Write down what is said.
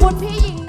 คุณพี่หญิง